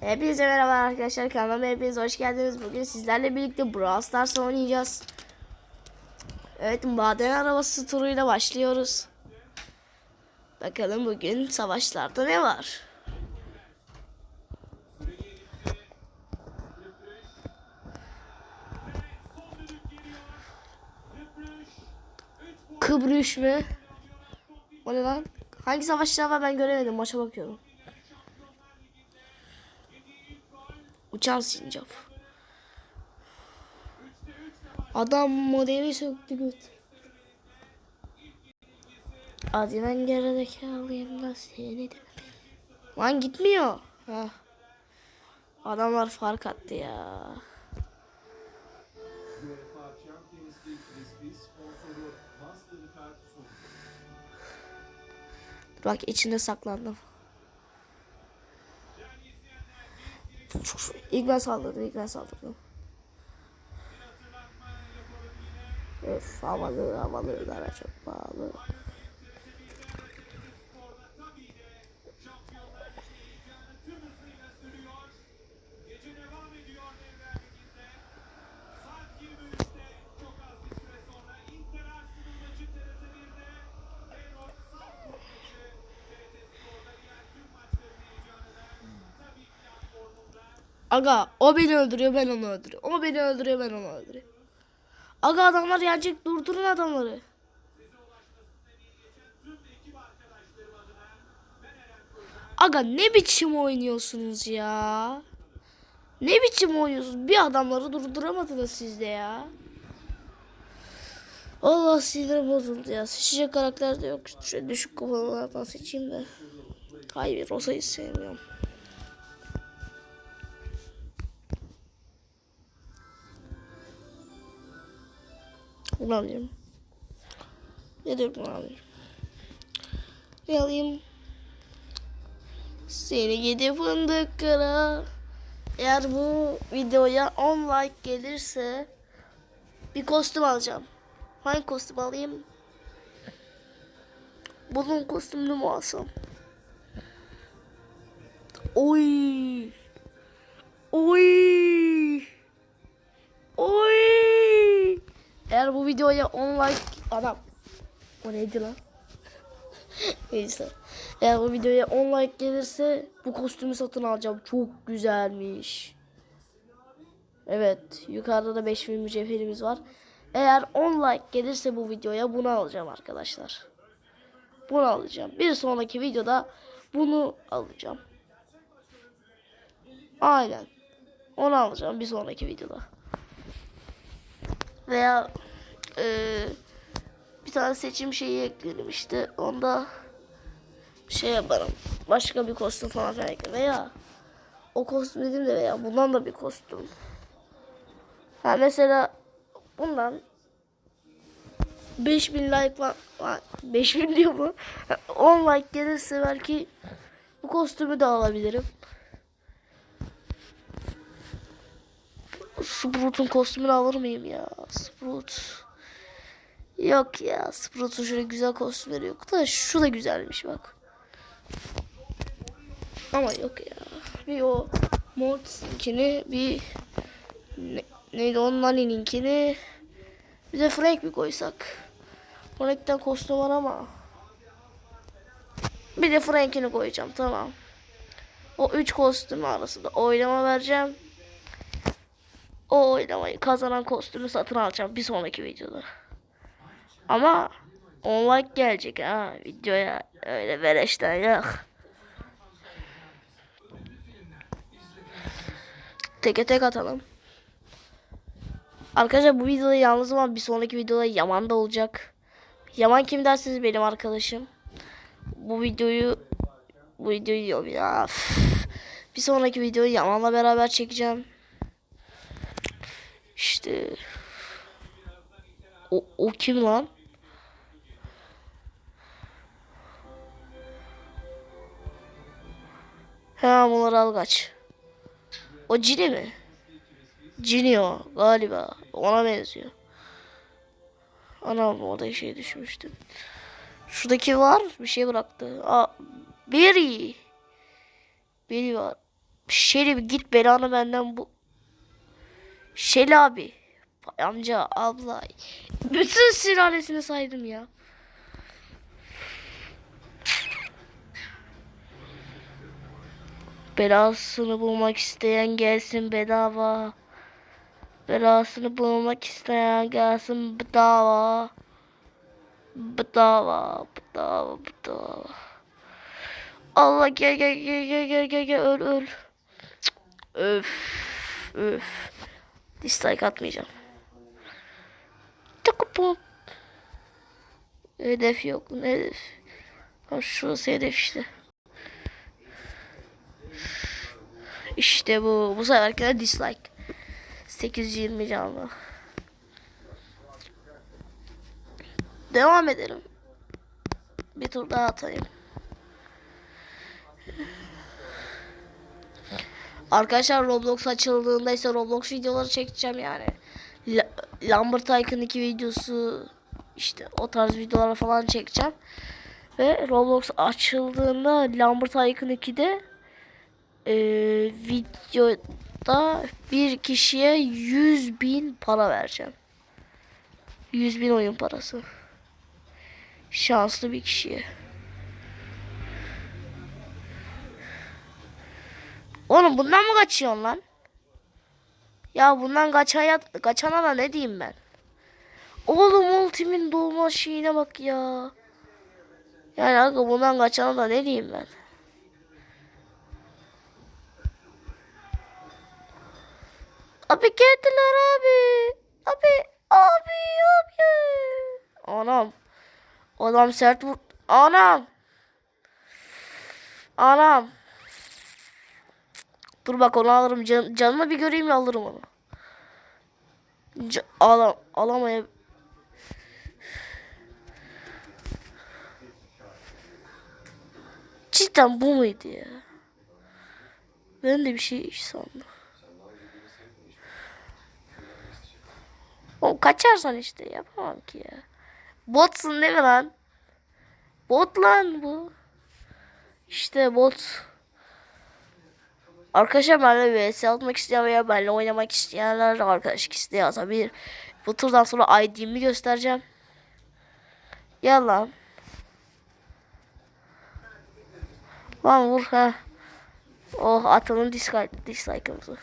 Hepinize merhaba arkadaşlar kanalıma hepiniz hoş geldiniz. Bugün sizlerle birlikte Brawl Stars oynayacağız. Evet maden arabası turuyla başlıyoruz. Bakalım bugün savaşlarda ne var? Kıbrıs mı? O ne lan? Hangi savaşlar var ben göremedim. Maça bakıyorum. Uçan sincap. Adam modeli söktü göt. Hadi ben gerizekalıyım da seni de. Lan gitmiyor. Ha. Adamlar fark attı ya. Sundu. Bak içinde saklandım. İlk ben saldırdım, ilk ben saldırdım. Öf havalı, havalı, dara çok pahalı. Aga o beni öldürüyor ben onu öldürüyorum. O beni öldürüyor ben onu öldürüyorum. Aga adamlar gelecek durdurun adamları. Aga ne biçim oynuyorsunuz ya? Ne biçim oynuyorsunuz? Bir adamları durduramadınız siz de ya. Allah sinirim bozuldu ya. Seçecek karakter de yok. Şöyle düşük kupalardan seçeyim de. Hayır Rosa'yı sevmiyorum. Bunu alayım. Ne de bunu alayım. Ne alayım? Seni gidi fındık kara. Eğer bu videoya 10 like gelirse bir kostüm alacağım. Hangi kostüm alayım? Bunun kostümünü mü alsam? Oy. Oy. Oy. Eğer bu videoya 10 like adam o neydi lan? Neyse. Eğer bu videoya 10 like gelirse bu kostümü satın alacağım. Çok güzelmiş. Evet. Yukarıda da 5000 mücevherimiz var. Eğer 10 like gelirse bu videoya bunu alacağım arkadaşlar. Bunu alacağım. Bir sonraki videoda bunu alacağım. Aynen. Onu alacağım bir sonraki videoda. Veya eee, bir tane seçim şeyi eklerim işte. Onda şey yaparım. Başka bir kostüm falan filan eklerim. Veya o kostüm dedim de veya bundan da bir kostüm. Ha mesela bundan 5000 like var. 5000 diyor mu? 10 like gelirse belki bu kostümü de alabilirim. Sprout'un kostümünü alır mıyım ya? Sprout. Yok ya. Sprout'un şöyle güzel kostümleri yok da şu da güzelmiş bak. Ama yok ya. Bir o Mortis'inkini bir ne, neydi onun Nani'ninkini bir de Frank bir koysak. Frank'ten kostüm var ama bir de Frank'ini koyacağım tamam. O üç kostüm arasında oylama vereceğim. O oylamayı kazanan kostümü satın alacağım bir sonraki videoda. Ama 10 like gelecek ha videoya öyle vereşten yok. Teke tek atalım. Arkadaşlar bu videoda yalnızım ama bir sonraki videoda Yaman da olacak. Yaman kim dersiniz benim arkadaşım. Bu videoyu bu videoyu ya. Bir sonraki videoyu Yaman'la beraber çekeceğim. İşte o, o kim lan? Ha bunları al kaç. O Cini mi? Cini o galiba. Ona benziyor. Anam orada şey düşmüştü. Şuradaki var bir şey bıraktı. Aa, Berry. Berry var. Bir git belanı benden bu. Şeli abi. Amca, abla. Bütün sülalesini saydım ya. Belasını bulmak isteyen gelsin bedava. Belasını bulmak isteyen gelsin bedava. Bedava, bedava, bedava. Allah gel gel gel gel gel gel öl öl. Öf öf. Dislike atmayacağım. Takupum. Hedef yok. Ne hedef? Ha, şurası hedef işte. İşte bu. Bu seferkine dislike. 820 canlı. Devam edelim. Bir tur daha atayım. Arkadaşlar Roblox açıldığında ise Roblox videoları çekeceğim yani. La Lambert Tycoon 2 videosu işte o tarz videolar falan çekeceğim. Ve Roblox açıldığında Lambert Tycoon 2'de e, videoda bir kişiye 100 bin para vereceğim. 100 bin oyun parası. Şanslı bir kişiye. Oğlum bundan mı kaçıyorsun lan? Ya bundan kaçaya, kaçana da ne diyeyim ben? Oğlum ultimin dolma şeyine bak ya. Yani aga bundan kaçana da ne diyeyim ben? Abi geldiler abi. Abi abi abi. Anam. Adam sert vur. Anam. Anam. Dur bak onu alırım. Can, canını bir göreyim ya alırım onu. Ca alam alamaya. Cidden bu muydu ya? Ben de bir şey sandım. O kaçarsan işte yapamam ki ya. Botsun değil mi lan? Bot lan bu. İşte bot. Arkadaşlar benimle vs atmak isteyen veya benimle oynamak isteyenler arkadaşlık isteği atabilir. Bu turdan sonra ID'mi göstereceğim. Gel lan. Vur ha. Oh atalım dislike, dislike'ımızı.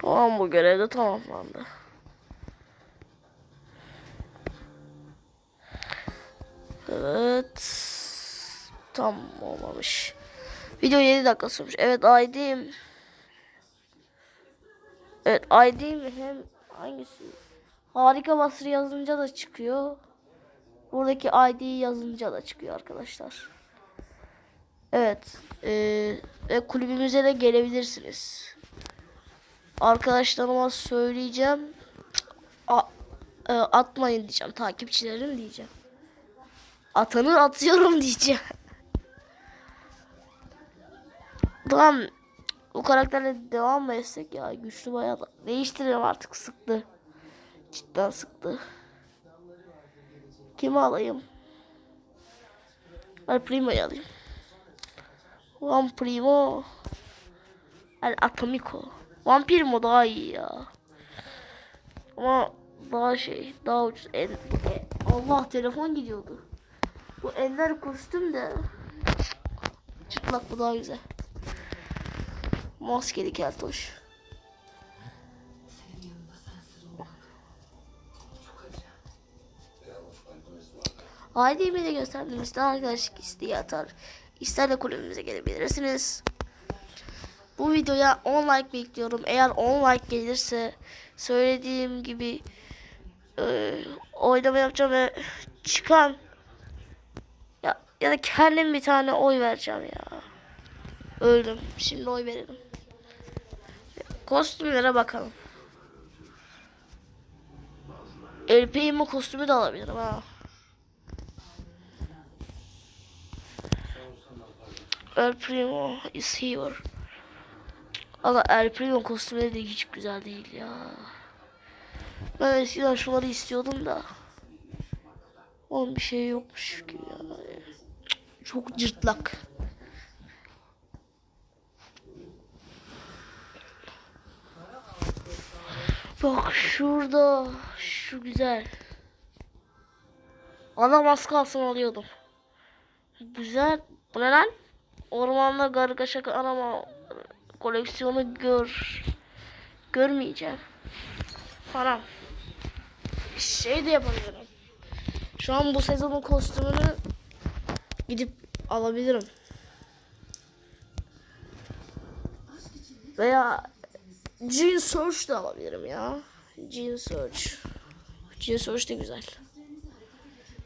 Tamam bu görev de tamamlandı. Evet. Tam olmamış. Video 7 dakika sürmüş. Evet ID'm. Evet ID'm hem hangisi? Harika Basri yazınca da çıkıyor. Buradaki ID yazınca da çıkıyor arkadaşlar. Evet. Eee ve kulübümüze de gelebilirsiniz. Arkadaşlarıma söyleyeceğim. A, e, atmayın diyeceğim. Takipçilerim diyeceğim. Atanı atıyorum diyeceğim. Tamam. Bu karakterle devam mı etsek ya? Güçlü bayağı da. Değiştirelim artık sıktı. Cidden sıktı. Kimi alayım? Ben Primo'yu alayım. One Primo. El Atomico. Vampirimo daha iyi ya. Ama daha şey, daha ucuz. En, Allah telefon gidiyordu. Bu ender kostüm de çıplak bu daha güzel. Maskeli keltoş. ID'mi de gösterdim. İster arkadaşlık isteği atar. İster de kulübümüze gelebilirsiniz. Bu videoya 10 like bekliyorum. Eğer 10 like gelirse söylediğim gibi e, oylama yapacağım ve çıkan ya, ya da kendim bir tane oy vereceğim ya. Öldüm. Şimdi oy verelim. Kostümlere bakalım. El Primo kostümü de alabilirim ha. El Primo is here. Ama El Primo kostümleri de hiç güzel değil ya. Ben eskiden şunları istiyordum da. Onun bir şey yokmuş ki ya. Çok cırtlak. Bak şurada. Şu güzel. Adam az kalsın alıyordum. Güzel. Bu ne lan? Ormanda gargaşa arama koleksiyonu gör. Görmeyeceğim. Param. Şey de yapabilirim. Şu an bu sezonun kostümünü gidip alabilirim. Veya Jean Search de alabilirim ya. Jean Search. Jean Search de güzel.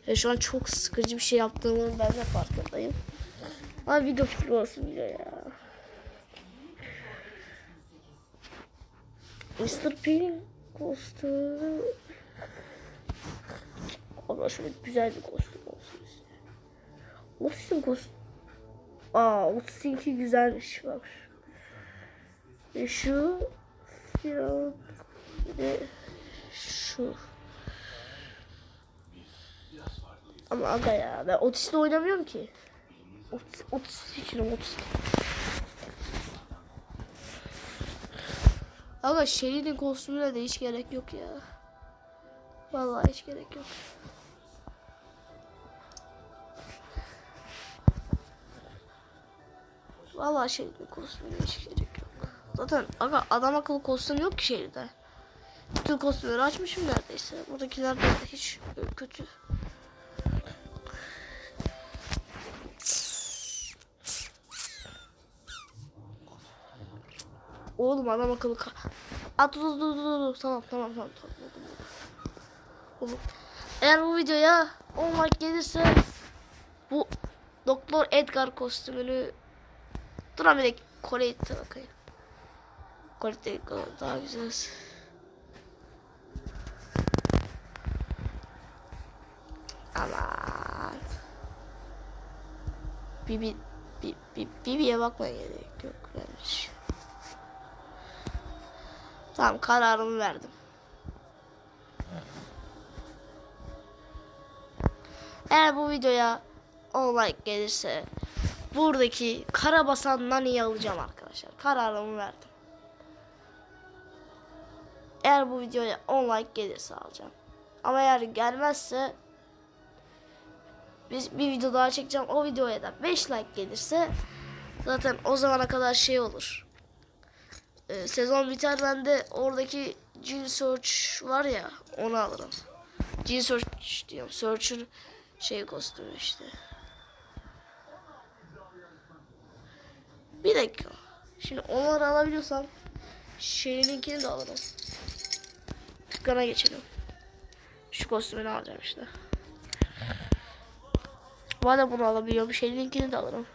Ya şu an çok sıkıcı bir şey yaptığımın ben de farkındayım. Ama video fikri olsun diyor ya. Mr. P kostümü. Allah şöyle güzel bir kostüm olsun. Otis'in kostüm. Aa Otis'inki güzelmiş bak. Şu ya ve şu. Ama aga ya ben Otis'le oynamıyorum ki. Otis, Otis için Otis. Aga Shelly'nin kostümüne de hiç gerek yok ya. Vallahi hiç gerek yok. Vallahi Shelly'nin kostümüne hiç gerek yok. Zaten aga adam akıllı kostüm yok ki Shelly'de. Bütün kostümleri açmışım neredeyse. Buradakiler de hiç kötü. Oğlum adam akıllı ka... Aa, dur dur dur dur. Tamam tamam tamam. tamam. Oğlum. Eğer bu videoya 10 like gelirse bu Doktor Edgar kostümünü Dur bir de Colette'e bakayım. Colette daha güzel. Aman. Bibi Bibi Bibi Bibi'ye bakmaya gerek yok. Vermiş. Tamam kararımı verdim. Eğer bu videoya 10 like gelirse buradaki kara basan Nani'yi alacağım arkadaşlar. Kararımı verdim. Eğer bu videoya 10 like gelirse alacağım. Ama eğer gelmezse biz bir video daha çekeceğim. O videoya da 5 like gelirse zaten o zamana kadar şey olur. Ee, sezon biter ben de oradaki Gene Search var ya onu alırım. Gene Search diyorum. Search'ın şey kostümü işte. Bir dakika. Şimdi onları alabiliyorsam şeyininkini de alırım. Dükkana geçelim. Şu kostümünü alacağım işte. Madem bunu alabiliyorum şeyininkini de alırım.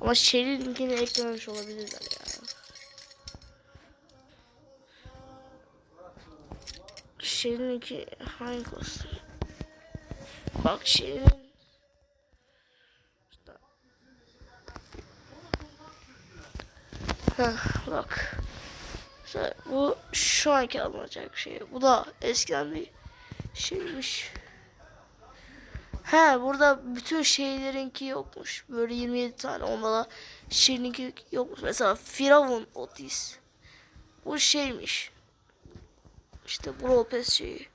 Ama şeyininkini eklememiş olabilirler ya. Şirin'inki hangi kostüm? Bak Şirin. İşte. Bak. Bu şu anki alınacak şey. Bu da eskiden bir şeymiş. He burada bütün şeylerinki yokmuş. Böyle 27 tane onda da Şirin'inki yokmuş. Mesela Firavun Otis. Bu şeymiş. İşte Brawl Pass şeyi.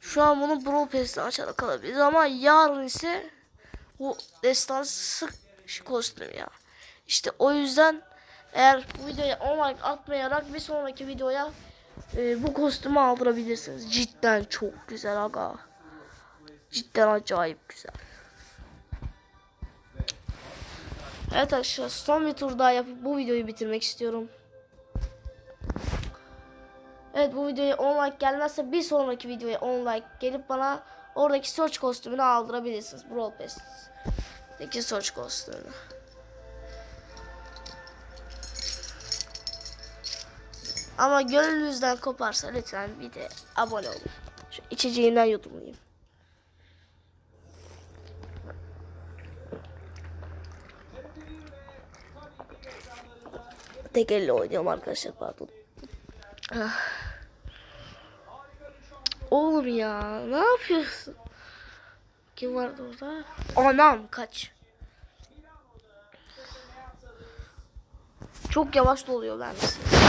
Şu an bunu Brawl Pass'te açarak kalabiliriz ama yarın ise bu destansı kostüm ya. İşte o yüzden eğer bu videoya 10 like atmayarak bir sonraki videoya e, bu kostümü aldırabilirsiniz. Cidden çok güzel aga. Cidden acayip güzel. Evet arkadaşlar son bir tur daha yapıp bu videoyu bitirmek istiyorum. Evet bu videoya 10 like gelmezse bir sonraki videoya 10 like gelip bana oradaki search kostümünü aldırabilirsiniz. Brawl Pass'teki search kostümünü. Ama gönlünüzden koparsa lütfen bir de abone olun. Şu içeceğinden yudumlayayım. Tek elle oynuyorum arkadaşlar pardon. Ah. Oğlum ya ne yapıyorsun? Kim vardı orada? Anam kaç. Çok yavaş doluyor mermisi.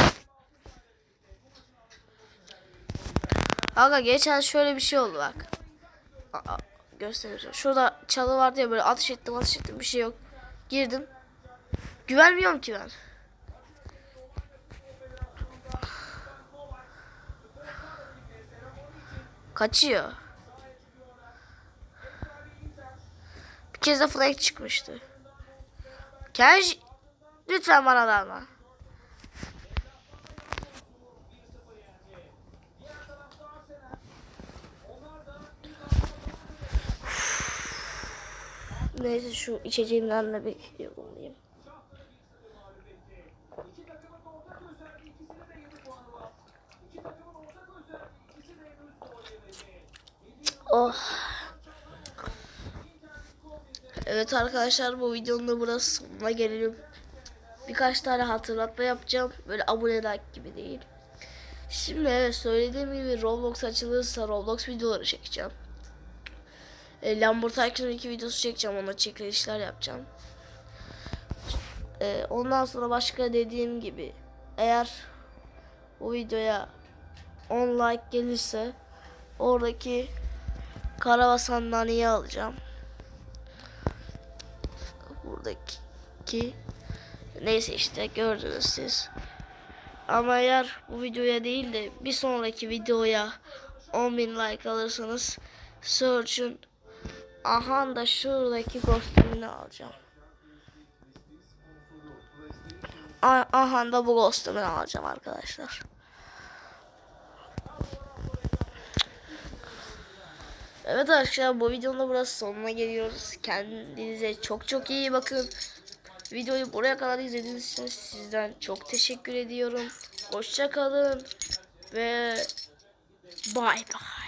Kanka geçen şöyle bir şey oldu bak. Aa, göstereceğim. Şurada çalı vardı ya böyle ateş ettim ateş ettim bir şey yok. Girdim. Güvenmiyorum ki ben. Kaçıyor. Bir kez de flag çıkmıştı. Kenj lütfen bana dalma. Neyse şu içeceğimden de bir yorulayım. Oh. Evet arkadaşlar bu videonun da burası sonuna gelelim. Birkaç tane hatırlatma yapacağım. Böyle abone like gibi değil. Şimdi evet söylediğim gibi Roblox açılırsa Roblox videoları çekeceğim. E, Lamborghini 2 videosu çekeceğim. Ona çekilişler yapacağım. E, ondan sonra başka dediğim gibi eğer bu videoya 10 like gelirse oradaki kara sandalyeyi alacağım. Buradaki neyse işte gördünüz siz. Ama eğer bu videoya değil de bir sonraki videoya 10.000 like alırsanız Search'ün aha da şuradaki kostümünü alacağım. A- Aha da bu kostümünü alacağım arkadaşlar. Evet arkadaşlar bu videonun da burası sonuna geliyoruz. Kendinize çok çok iyi bakın. Videoyu buraya kadar izlediğiniz için sizden çok teşekkür ediyorum. Hoşça kalın ve bay bay.